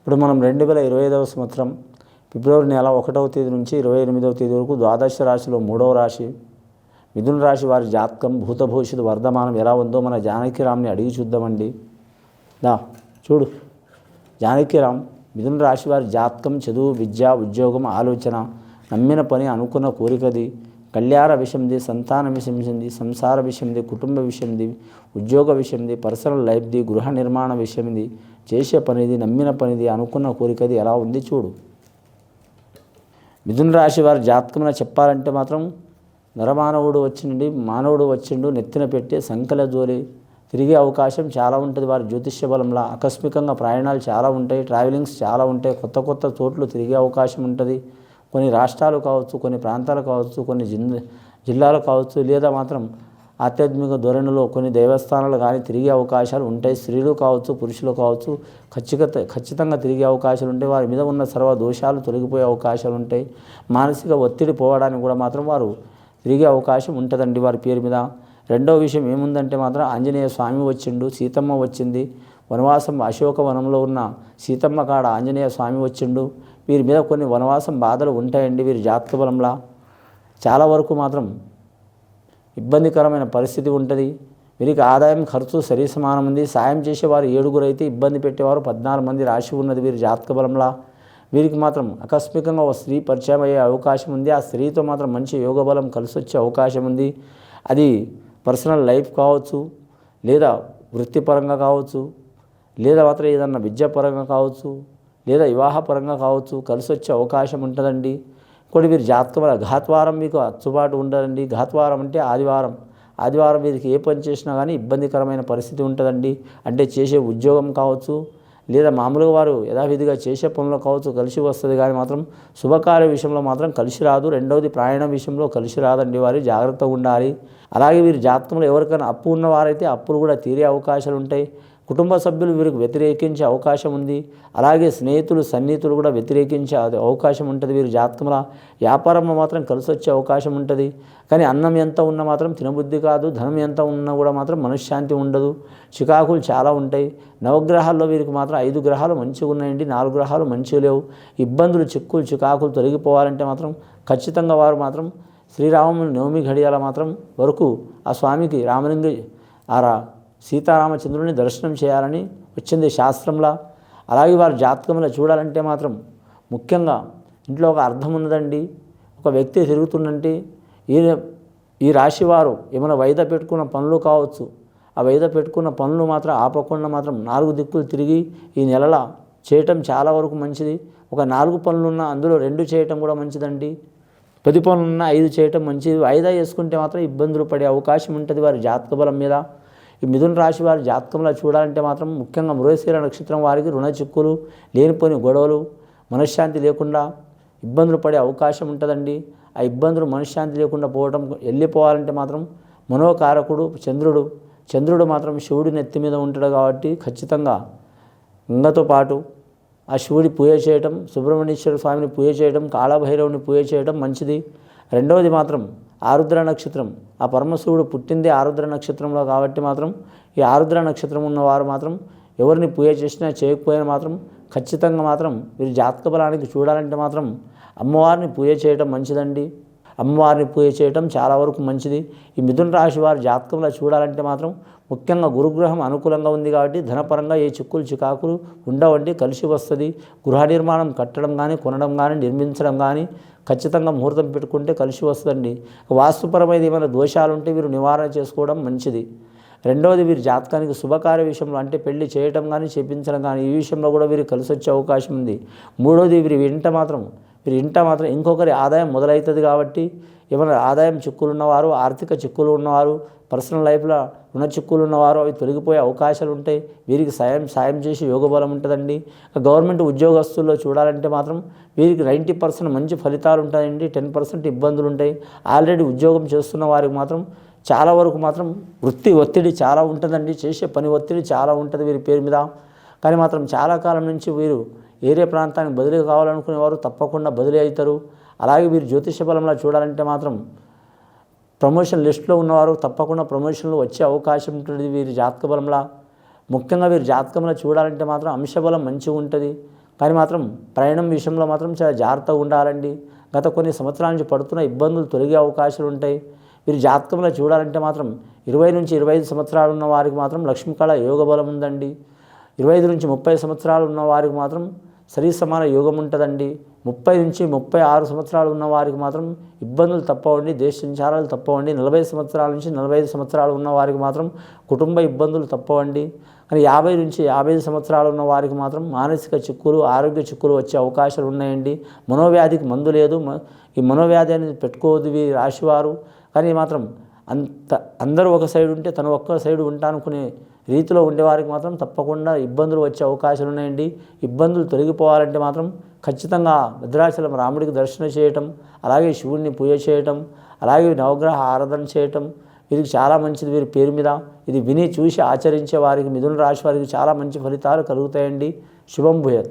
ఇప్పుడు మనం రెండు వేల ఇరవై ఐదవ సంవత్సరం ఫిబ్రవరి నెల ఒకటవ తేదీ నుంచి ఇరవై ఎనిమిదవ తేదీ వరకు ద్వాదశ రాశిలో మూడవ రాశి మిథున రాశి వారి జాతకం భూతభవిష్యత్తు వర్ధమానం ఎలా ఉందో మన జానకిరామ్ని అడిగి చూద్దామండి. దా చూడు. జానకిరామ్ మిథున రాశి వారి జాతకం చదువు విద్య ఉద్యోగం ఆలోచన నమ్మిన పని అనుకున్న కోరికది కళ్యాణ విషయంది సంతాన విషయంది సంసార విషయంది కుటుంబ విషయంది ఉద్యోగ విషయంది పర్సనల్ లైఫ్ది గృహ నిర్మాణ విషయంది చేసే పనిది నమ్మిన పనిది అనుకున్న కోరికది ఎలా ఉంది చూడు. మిథున రాశి వారి జాతకమైన చెప్పాలంటే మాత్రం నరమానవుడు వచ్చిండి మానవుడు వచ్చిండు నెత్తిన పెట్టి సంకల జోలి తిరిగే అవకాశం చాలా ఉంటుంది వారి జ్యోతిష్య బలంలో. ఆకస్మికంగా ప్రయాణాలు చాలా ఉంటాయి ట్రావెలింగ్స్ చాలా ఉంటాయి కొత్త కొత్త చోట్లు తిరిగే అవకాశం ఉంటుంది. కొన్ని రాష్ట్రాలు కావచ్చు కొన్ని ప్రాంతాలు కావచ్చు కొన్ని జిన్ జిల్లాలు కావచ్చు లేదా మాత్రం ఆధ్యాత్మిక ధోరణిలో కొన్ని దేవస్థానాలు కానీ తిరిగే అవకాశాలు ఉంటాయి. స్త్రీలు కావచ్చు పురుషులు కావచ్చు ఖచ్చిత ఖచ్చితంగా తిరిగే అవకాశాలు ఉంటాయి. వారి మీద ఉన్న సర్వ దోషాలు తొలగిపోయే అవకాశాలు ఉంటాయి. మానసిక ఒత్తిడి పోవడానికి కూడా మాత్రం వారు తిరిగే అవకాశం ఉంటుందండి వారి పేరు మీద. రెండవ విషయం ఏముందంటే మాత్రం ఆంజనేయ స్వామి వచ్చిండు సీతమ్మ వచ్చింది. వనవాసం అశోక వనంలో ఉన్న సీతమ్మ కాడ ఆంజనేయ స్వామి వచ్చిండు. వీరి మీద కొన్ని వనవాసం బాధలు ఉంటాయండి వీరి జాతక బలంలా. చాలా వరకు మాత్రం ఇబ్బందికరమైన పరిస్థితి ఉంటుంది. వీరికి ఆదాయం ఖర్చు సరి సమానం ఉంది. సాయం చేసేవారు ఏడుగురు అయితే ఇబ్బంది పెట్టేవారు పద్నాలుగు మంది రాశి ఉన్నది వీరి జాతక బలంలా. వీరికి మాత్రం ఆకస్మికంగా ఒక స్త్రీ పరిచయం అయ్యే అవకాశం ఉంది. ఆ స్త్రీతో మాత్రం మంచి యోగ బలం కలిసి వచ్చే అవకాశం ఉంది. అది పర్సనల్ లైఫ్ కావచ్చు లేదా వృత్తిపరంగా కావచ్చు లేదా మాత్రం ఏదన్నా విద్యాపరంగా కావచ్చు లేదా వివాహపరంగా కావచ్చు కలిసి వచ్చే అవకాశం ఉంటుందండి. కొన్ని మీరు జాతకం ఘాత్వారం మీకు అచ్చుబాటు ఉండదండి. ఘాత్వారం అంటే ఆదివారం. ఆదివారం వీరికి ఏ పని చేసినా కానీ ఇబ్బందికరమైన పరిస్థితి ఉంటుందండి. అంటే చేసే ఉద్యోగం కావచ్చు లేదా మామూలుగా వారు యథావిధిగా చేసే పనులు కావచ్చు కలిసి వస్తుంది కానీ మాత్రం శుభకార్య విషయంలో మాత్రం కలిసి రాదు. రెండవది ప్రయాణం విషయంలో కలిసి రాదండి. వారు జాగ్రత్తగా ఉండాలి. అలాగే వీరి జాతకంలో ఎవరికైనా అప్పు ఉన్నవారైతే అప్పులు కూడా తీరే అవకాశాలు ఉంటాయి కుటుంబ సభ్యులు వీరికి వ్యతిరేకించే అవకాశం ఉంది. అలాగే స్నేహితులు సన్నిహితులు కూడా వ్యతిరేకించే అవకాశం ఉంటుంది. వీరి జాతకంలో వ్యాపారంలో మాత్రం కలిసి వచ్చే అవకాశం ఉంటుంది. కానీ అన్నం ఎంత ఉన్నా మాత్రం తినబుద్ధి కాదు. ధనం ఎంత ఉన్నా కూడా మాత్రం మనశ్శాంతి ఉండదు. చికాకులు చాలా ఉంటాయి. నవగ్రహాల్లో వీరికి మాత్రం ఐదు గ్రహాలు మంచిగా ఉన్నాయండి. నాలుగు గ్రహాలు మంచిగా లేవు. ఇబ్బందులు చిక్కులు చికాకులు తొలగిపోవాలంటే మాత్రం ఖచ్చితంగా వారు మాత్రం శ్రీరాముని నవమి ఘడియాల మాత్రం వరకు ఆ స్వామికి రామలింగ ఆ సీతారామచంద్రుని దర్శనం చేయాలని వచ్చింది శాస్త్రంలా. అలాగే వారి జాతకంలో చూడాలంటే మాత్రం ముఖ్యంగా ఇంట్లో ఒక అర్థం ఉన్నదండి. ఒక వ్యక్తి తిరుగుతుందంటే ఈయన ఈ రాశి వారు ఏమైనా వైద పెట్టుకున్న పనులు కావచ్చు. ఆ వైద పెట్టుకున్న పనులు మాత్రం ఆపకుండా మాత్రం నాలుగు దిక్కులు తిరిగి ఈ నెలల చేయటం చాలా వరకు మంచిది. ఒక నాలుగు పనులున్న అందులో రెండు చేయటం కూడా మంచిదండి. పది పనులున్న ఐదు చేయటం మంచిది. వాయిదా చేసుకుంటే మాత్రం ఇబ్బందులు పడే అవకాశం ఉంటుంది వారి జాతక బలం మీద. ఈ మిథున రాశి వారి జాతకంలో చూడాలంటే మాత్రం ముఖ్యంగా మృగశీర నక్షత్రం వారికి రుణ చిక్కులు లేనిపోని గొడవలు మనశ్శాంతి లేకుండా ఇబ్బందులు పడే అవకాశం ఉంటుందండి. ఆ ఇబ్బందులు మనశ్శాంతి లేకుండా పోవడం వెళ్ళిపోవాలంటే మాత్రం మనోకారకుడు చంద్రుడు. చంద్రుడు మాత్రం శివుడి నెత్తి మీద ఉంటాడు కాబట్టి ఖచ్చితంగా గంగతో పాటు ఆ శివుడి పూజ చేయటం సుబ్రహ్మణ్యేశ్వర స్వామిని పూజ చేయడం కాళభైరవుని పూజ చేయడం మంచిది. రెండవది మాత్రం ఆరుద్ర నక్షత్రం. ఆ పరమశివుడు పుట్టింది ఆరుద్ర నక్షత్రంలో కాబట్టి మాత్రం ఈ ఆరుద్ర నక్షత్రం ఉన్నవారు మాత్రం ఎవరిని పూజ చేసినా చేయకపోయినా మాత్రం ఖచ్చితంగా మాత్రం వీరి జాతక బలానికి చూడాలంటే మాత్రం అమ్మవారిని పూజ చేయటం మంచిదండి. అమ్మవారిని పూజ చేయటం చాలా వరకు మంచిది. ఈ మిథున రాశి వారి జాతకంలో చూడాలంటే మాత్రం ముఖ్యంగా గురుగ్రహం అనుకూలంగా ఉంది కాబట్టి ధనపరంగా ఏ చిక్కులు చికాకులు ఉండవండి. కలిసి వస్తుంది. గృహ నిర్మాణం కట్టడం కానీ కొనడం కానీ నిర్మించడం కానీ ఖచ్చితంగా ముహూర్తం పెట్టుకుంటే కలిసి వస్తుందండి. వాస్తుపరమైన ఏమైనా దోషాలు ఉంటే వీరు నివారణ చేసుకోవడం మంచిది. రెండవది వీరి జాతకానికి శుభకార్య విషయంలో అంటే పెళ్ళి చేయటం కానీ చేపించడం కానీ ఈ విషయంలో కూడా వీరికి కలిసి వచ్చే అవకాశం ఉంది. మూడవది వీరి ఇంట మాత్రం వీరి ఇంట మాత్రం ఇంకొకరి ఆదాయం మొదలవుతుంది కాబట్టి ఏమైనా ఆదాయం చిక్కులు ఉన్నవారు ఆర్థిక చిక్కులు ఉన్నవారు పర్సనల్ లైఫ్లో రుణ చిక్కులు ఉన్నవారు అవి తొలగిపోయే అవకాశాలు ఉంటాయి వీరికి సాయం సాయం చేసి యోగ బలం ఉంటుందండి. గవర్నమెంట్ ఉద్యోగస్తుల్లో చూడాలంటే మాత్రం వీరికి నైంటీ పర్సెంట్ మంచి ఫలితాలు ఉంటాయండి. టెన్ పర్సెంట్ ఇబ్బందులు ఉంటాయి. ఆల్రెడీ ఉద్యోగం చేస్తున్న వారికి మాత్రం చాలా వరకు మాత్రం వృత్తి ఒత్తిడి చాలా ఉంటుందండి. చేసే పని ఒత్తిడి చాలా ఉంటుంది వీరి పేరు మీద. కానీ మాత్రం చాలా కాలం నుంచి వీరు ఏరే ప్రాంతానికి బదిలీ కావాలనుకునేవారు తప్పకుండా బదిలీ అవుతారు. అలాగే వీరు జ్యోతిష బలంలో చూడాలంటే మాత్రం ప్రమోషన్ లిస్టులో ఉన్నవారు తప్పకుండా ప్రమోషన్లు వచ్చే అవకాశం ఉంటుంది వీరి జాతక బలంలా. ముఖ్యంగా వీరి జాతకంలో చూడాలంటే మాత్రం అంశబలం మంచిగా ఉంటుంది. కానీ మాత్రం ప్రయాణం విషయంలో మాత్రం చాలా జాగ్రత్తగా ఉండాలండి. గత కొన్ని సంవత్సరాల నుంచి పడుతున్న ఇబ్బందులు తొలగే అవకాశాలు ఉంటాయి. వీరి జాతకంలో చూడాలంటే మాత్రం ఇరవై నుంచి ఇరవై ఐదు సంవత్సరాలు ఉన్న వారికి మాత్రం లక్ష్మీకళ యోగ బలం ఉందండి. ఇరవై ఐదు నుంచి ముప్పై సంవత్సరాలు ఉన్న వారికి మాత్రం సరి సమాన యోగం ఉంటుందండి. ముప్పై నుంచి ముప్పై ఆరు సంవత్సరాలు ఉన్న వారికి మాత్రం ఇబ్బందులు తప్పవండి దేశ సంచారాలు తప్పవండి. నలభై సంవత్సరాల నుంచి నలభై ఐదు సంవత్సరాలు ఉన్న వారికి మాత్రం కుటుంబ ఇబ్బందులు తప్పవండి. కానీ యాభై నుంచి యాభై ఐదు సంవత్సరాలు ఉన్న వారికి మాత్రం మానసిక చిక్కులు ఆరోగ్య చిక్కులు వచ్చే అవకాశాలు ఉన్నాయండి. మనోవ్యాధికి మందు లేదు. ఈ మనోవ్యాధి అనేది పెట్టుకోవద్దు రాశివారు. కానీ మాత్రం అంత అందరూ ఒక సైడ్ ఉంటే తను ఒక్క సైడ్ ఉంటానుకునే రీతిలో ఉండేవారికి మాత్రం తప్పకుండా ఇబ్బందులు వచ్చే అవకాశాలు ఉన్నాయండి. ఇబ్బందులు తొలగిపోవాలంటే మాత్రం ఖచ్చితంగా భద్రాచలం రాముడికి దర్శనం చేయటం అలాగే శివుడిని పూజ చేయటం అలాగే నవగ్రహ ఆరాధన చేయటం వీరికి చాలా మంచిది వీరి పేరు మీద. ఇది విని చూసి ఆచరించే వారికి మిథున రాశి వారికి చాలా మంచి ఫలితాలు కలుగుతాయండి. శుభం భూయత్.